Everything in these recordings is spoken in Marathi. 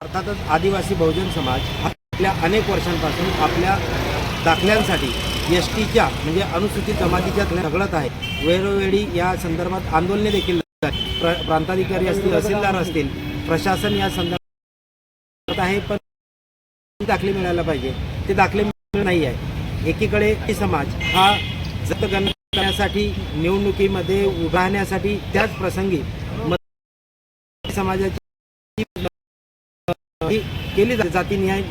अर्थातच आदिवासी बहुजन समाज हा आपल्या अनेक वर्षांपासून आपल्या दाखल्यांसाठी एस टीच्या म्हणजे अनुसूचित जमातीच्या झगडत आहे. वेळोवेळी या संदर्भात आंदोलने देखील प्र प्रांताधिकारी असतील तहसीलदार असतील प्रशासन या संदर्भात आहे पण दाखले मिळायला पाहिजे. ते दाखले मिळत नाही आहे. एकीकडे समाज हा जत करण्यासाठी निवडणुकीमध्ये उभारण्यासाठी त्याच प्रसंगी समाजाची ही केली जाते. जाती न्याय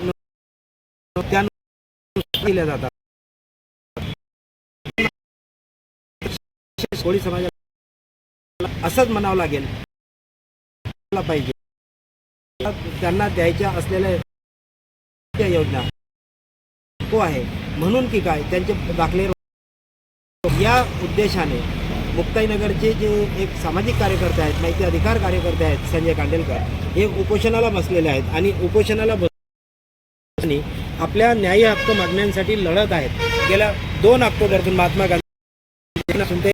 त्यानुसार दिल्या जातात. कोळी समाजाला असंच म्हणावं लागेल. पाहिजे. त्यांना द्यायच्या असलेल्या योजना तो आहे. म्हणून की काय? त्यांचे दाखले या उद्देशाने मुक्ताईनगरचे जे एक सामाजिक कार्यकर्ते आहेत माहिती अधिकार कार्यकर्ते आहेत संजय कांडेलकर हे उपोषणाला बसलेले आहेत आणि उपोषणाला बस आपल्या न्याय हक्क मागण्यांसाठी लढत आहेत. गेल्या दोन ऑक्टोबरतून महात्मा गांधी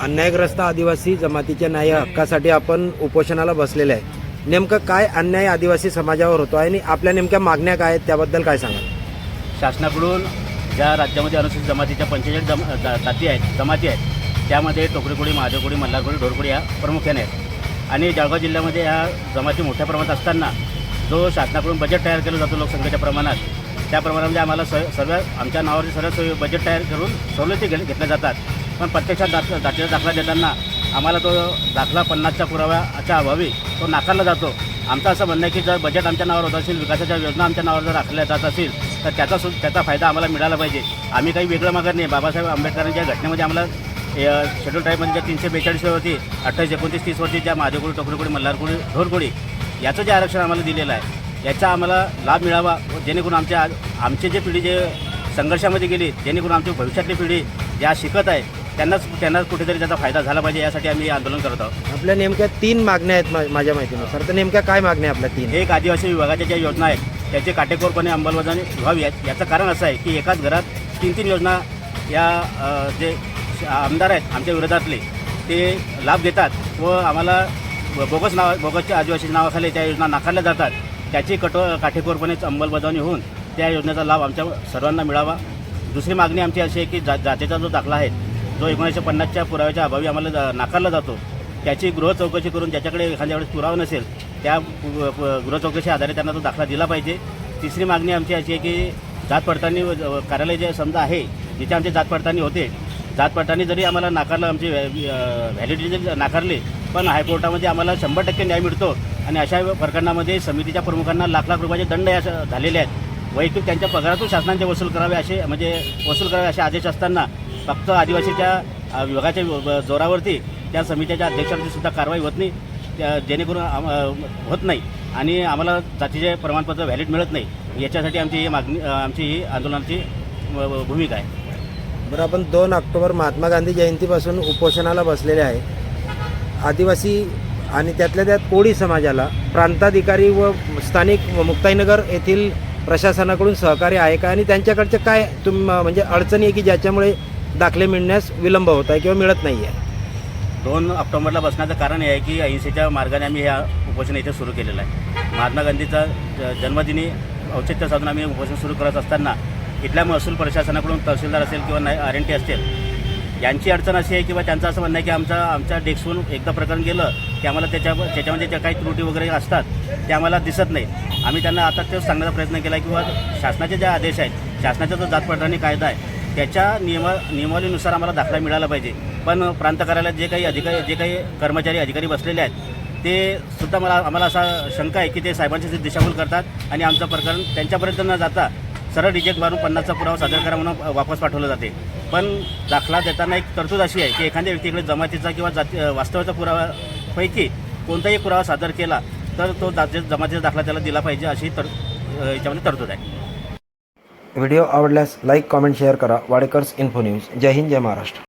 अन्यायग्रस्त आदिवासी जमातीच्या न्याय हक्कासाठी आपण उपोषणाला बसलेले आहे नेमकं काय अन्याय आदिवासी समाजावर होतो आहे आणि आपल्या नेमक्या मागण्या काय आहेत त्याबद्दल काय सांगा शासनाकडून ज्या राज्यामध्ये अनुसूचित जमातीच्या पंचेचाळीस जम जाती आहेत जमाती आहेत त्यामध्ये टोकरीकोडी महादेवकोडी मल्हारकोळी ढोरकोडी या प्रामुख्याने आहेत. आणि जळगाव जिल्ह्यामध्ये ह्या जमाती मोठ्या प्रमाणात असताना जो शासनाकडून बजेट तयार केलं जातो लोकसंख्येच्या प्रमाणात त्या प्रमाणामध्ये आम्हाला स सर्व आमच्या नावावरती सर्व सोयी बजेट तयार करून सवलती घे घेतल्या जातात. पण प्रत्यक्षात दाख जातीचा दाखला देताना आम्हाला तो दाखला पन्नासच्या पुराव्याच्या अभावी तो नाकारला जातो. आमचं असं म्हणणं आहे की जर बजेट आमच्या नावावर होत असेल विकासाच्या योजना आमच्या नावावर जर राखल्या जात असेल तर त्याचा सु त्याचा फायदा आम्हाला मिळाला पाहिजे. आम्ही काही वेगळं मागत नाही. बाबासाहेब आंबेडकरांच्या घटनेमध्ये आम्हाला शेड्यूल ट्राईबमध्ये ज्या तीनशे बेचाळीस होती अठ्ठावीस एकोणतीस तीसवरती ज्या महादेवकुडी टोकरीकुडी मल्हारकुडी ढोरकुडी याचं जे आरक्षण आम्हाला दिलेलं आहे याचा आम्हाला लाभ मिळावा. जेणेकरून आमच्या आमचे जे पिढी जे संघर्षामध्ये गेली जेणेकरून आमची भविष्यातली पिढी ज्या शिकत आहे त्यांनाच त्यांनाच कुठेतरी त्याचा फायदा झाला पाहिजे यासाठी आम्ही आंदोलन करत आहोत. आपल्या नेमक्या तीन मागण्या आहेत माझ्या माहितीनुसार. तर नेमक्या काय मागण्या आहेत आपल्या तीन? एक आदिवासी विभागाच्या ज्या योजना आहेत त्याची काटेकोरपणे अंमलबजावणी व्हावी. याचं कारण असं आहे की एकाच घरात तीन तीन योजना या जे आमदार आहेत आमच्या विरोधातले ते लाभ घेतात व आम्हाला बोगस नाव बोगसच्या आदिवासी नावाखाली त्या योजना नाकारल्या जातात. त्याची कठो काटेकोरपणे अंमलबजावणी होऊन त्या योजनेचा लाभ आमच्या सर्वांना मिळावा. दुसरी मागणी आमची अशी आहे की जा जातीचा जो दाखला आहे जो एकोणीसशे पन्नासच्या पुराव्याच्या अभावी आम्हाला नाकारला जातो. त्याची गृह चौकशी करून ज्याच्याकडे एखाद्या वेळेस पुरावा नसेल त्या गृह चौकशी आधारे त्यांना तो दाखला दिला पाहिजे. तिसरी मागणी आमची अशी आहे की जात पडताळणी कार्यालय जे समजा आहे जिथे आमची जात पडताळणी होते जात पडताळणी जरी आम्हाला नाकारलं आमची व्हॅलिडिटी जरी नाकारली पण हायकोर्टामध्ये आम्हाला शंभर टक्के न्याय मिळतो आणि अशा प्रकरणामध्ये समितीच्या प्रमुखांना लाख लाख रुपयाचे दंड या झालेले आहेत. वैयक्तिक त्यांच्या पगारातून शासनाचे वसूल करावे असे म्हणजे वसूल करावे असे आदेश असताना फक्त आदिवासीच्या विभागाच्या जोरावरती त्या समितीच्या अध्यक्षांची सुद्धा कारवाई होत नाही. त्या जेणेकरून आम- होत नाही आणि आम्हाला जातीचे प्रमाणपत्र व्हॅलिड मिळत नाही. याच्यासाठी आमची ही मागणी आमची ही आंदोलनाची भूमिका आहे. बरं आपण दोन ऑक्टोबर महात्मा गांधी जयंतीपासून उपोषणाला बसलेले आहे. आदिवासी आणि त्यातल्या त्यात कोळी समाजाला प्रांताधिकारी व स्थानिक मुक्ताईनगर येथील प्रशासनाकडून सहकार्य आहे का? आणि त्यांच्याकडचे काय तुम म्हणजे अडचणी आहे की ज्याच्यामुळे दाखले मिळण्यास विलंब होत आहे किंवा मिळत नाही आहे. दोन ऑक्टोबरला बसण्याचं कारण हे आहे की अहिंसेच्या मार्गाने आम्ही ह्या उपोषण इथे सुरू केलेलं आहे. महात्मा गांधीचा ज- जन्मदिनी औचित्य साधून आम्ही उपोषण सुरू करत असताना इथल्या महसूल प्रशासनाकडून तहसीलदार असेल किंवा नाही आर एन टी असतील यांची अडचण अशी आहे किंवा त्यांचं असं म्हणणं आहे की आमच्या आमच्या डेस्कहून एकदा प्रकरण गेलं की आम्हाला त्याच्या त्याच्यामध्ये ज्या काही त्रुटी वगैरे असतात ते आम्हाला दिसत नाही. आम्ही त्यांना आता ते सांगण्याचा प्रयत्न केला किंवा शासनाचे जे आदेश आहेत शासनाचा जो जात पडताळणी कायदा आहे त्याच्या नियमा नियमावलीनुसार आम्हाला दाखला मिळाला पाहिजे. पण प्रांत कार्यालयात जे काही अधिकारी जे काही कर्मचारी अधिकारी बसलेले आहेत ते सुद्धा मला आम्हाला असा शंका आहे की ते साहेबांची दिशाभूल करतात आणि आमचं प्रकरण त्यांच्यापर्यंत न जाता सरळ रिजेक्ट मारून पन्नासचा पुरावा सादर करा म्हणून वापस पाठवलं जाते. पण दाखला देताना एक तरतूद अशी आहे की एखाद्या व्यक्तीकडे जमातीचा किंवा जाती वास्तवाचा पुरावापैकी कोणताही पुरावा सादर केला तर तो जाती जमातीचा दाखला त्याला दिला पाहिजे अशी तर याच्यामध्ये तरतूद आहे. व्हिडिओ आवडल्यास लाईक कॉमेंट शेअर करा. Wadekars info news. जय हिंद जय महाराष्ट्र.